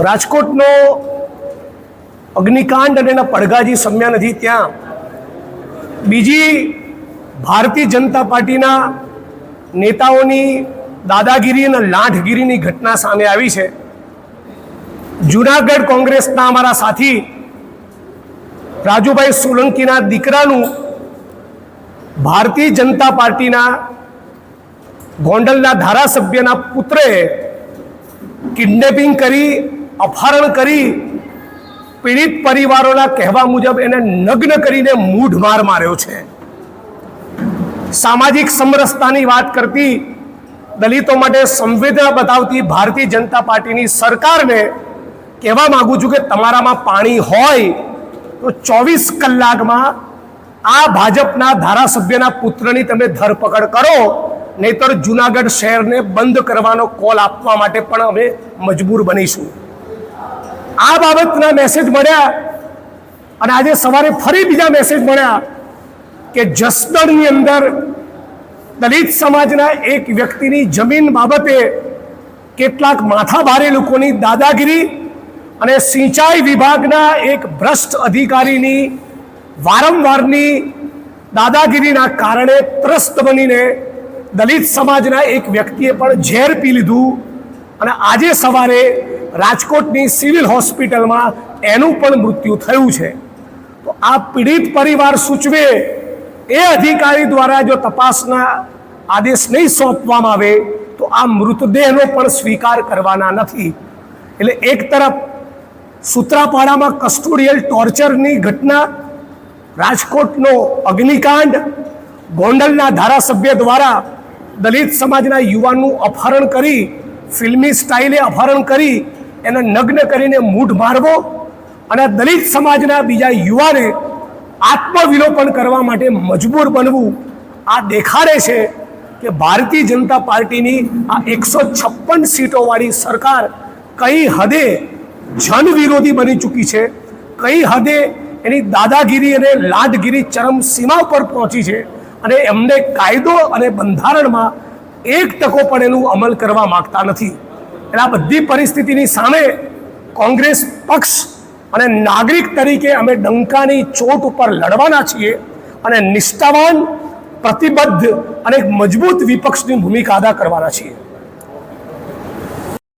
રાજકોટનો અગ્નિકાંડ અને એના પડઘાજી સમ્યા નથી ત્યાં. બીજી ભારતીય જનતા પાર્ટીના નેતાઓની દાદાગીરી અને લાંઠગીરીની ઘટના સામે આવી છે. જુનાગઢ કોંગ્રેસના અમારા સાથી રાજુભાઈ સોલંકીના દીકરાનું ભારતીય જનતા પાર્ટીના ગોંડલના ધારાસભ્યના પુત્રે કિડનેપિંગ કરી અપહરણ કરી પીડિત પરિવારોના કહેવા મુજબ એને નગ્ન કરીને મૂઢ માર માર્યો છે. સામાજિક સમરસતાની વાત કરતી દલિતો માટે સંવેદના બતાવતી ભારતીય જનતા પાર્ટીની સરકારને કહેવા માગું છું કે તમારામાં પાણી હોય તો ચોવીસ કલાકમાં આ ભાજપના ધારાસભ્યના પુત્રની તમે ધરપકડ કરો, નહીતર જુનાગઢ શહેરને બંધ કરવાનો કોલ આપવા માટે પણ અમે મજબૂર બનીશું. આ બાબતના મેસેજ મળ્યા અને આજે સવારે ફરી બીજા મેસેજ મળ્યા કે જસદણની અંદર દલિત સમાજના એક વ્યક્તિની જમીન બાબતે કેટલાક માથાભારે લોકોની દાદાગીરી અને સિંચાઈ વિભાગના એક ભ્રષ્ટ અધિકારીની વારંવારની દાદાગીરીના કારણે ત્રસ્ત બનીને દલિત સમાજના એક વ્યક્તિએ પણ ઝેર પી લીધું. અને આજે સવારે રાજકોટની સિવિલ હોસ્પિટલમાં એનું પણ મૃત્યુ થયું છે. તો આ પીડિત પરિવાર સૂચવે એ અધિકારી દ્વારા જો તપાસના આદેશ નહીં સોંપવામાં આવે, તો આ મૃતદેહનો પણ સ્વીકાર કરવાના નથી. એટલે એક તરફ સૂત્રાપાડામાં કસ્ટોડિયલ ટોર્ચરની ઘટના, રાજકોટનો અગ્નિકાંડ, ગોંડલના ધારાસભ્ય દ્વારા દલિત સમાજના યુવાનનું અપહરણ કરી, ફિલ્મી સ્ટાઇલે અપહરણ કરી એને નગ્ન કરીને મૂઢ મારવો અને દલિત સમાજના બીજા યુવાને આત્મવિલોપન કરવા માટે મજબૂર બનવું આ દેખાડે છે કે ભારતીય જનતા પાર્ટીની આ એકસો છપ્પન સીટોવાળી સરકાર કઈ હદે જન વિરોધી બની ચૂકી છે? કઈ હદે એની દાદાગીરી અને લાડગીરી ચરમ સીમા ઉપર પહોંચી છે? અને એમને કાયદો અને બંધારણમાં એક ટકો પણ એનું અમલ કરવા માંગતા નથી. એટલે આ બધી પરિસ્થિતિની સામે કોંગ્રેસ પક્ષ અને નાગરિક તરીકે અમે ડંકાની ચોટ ઉપર લડવાના છીએ અને નિષ્ઠાવાન, પ્રતિબદ્ધ અને એક મજબૂત વિપક્ષની ભૂમિકા અદા કરવાના છીએ.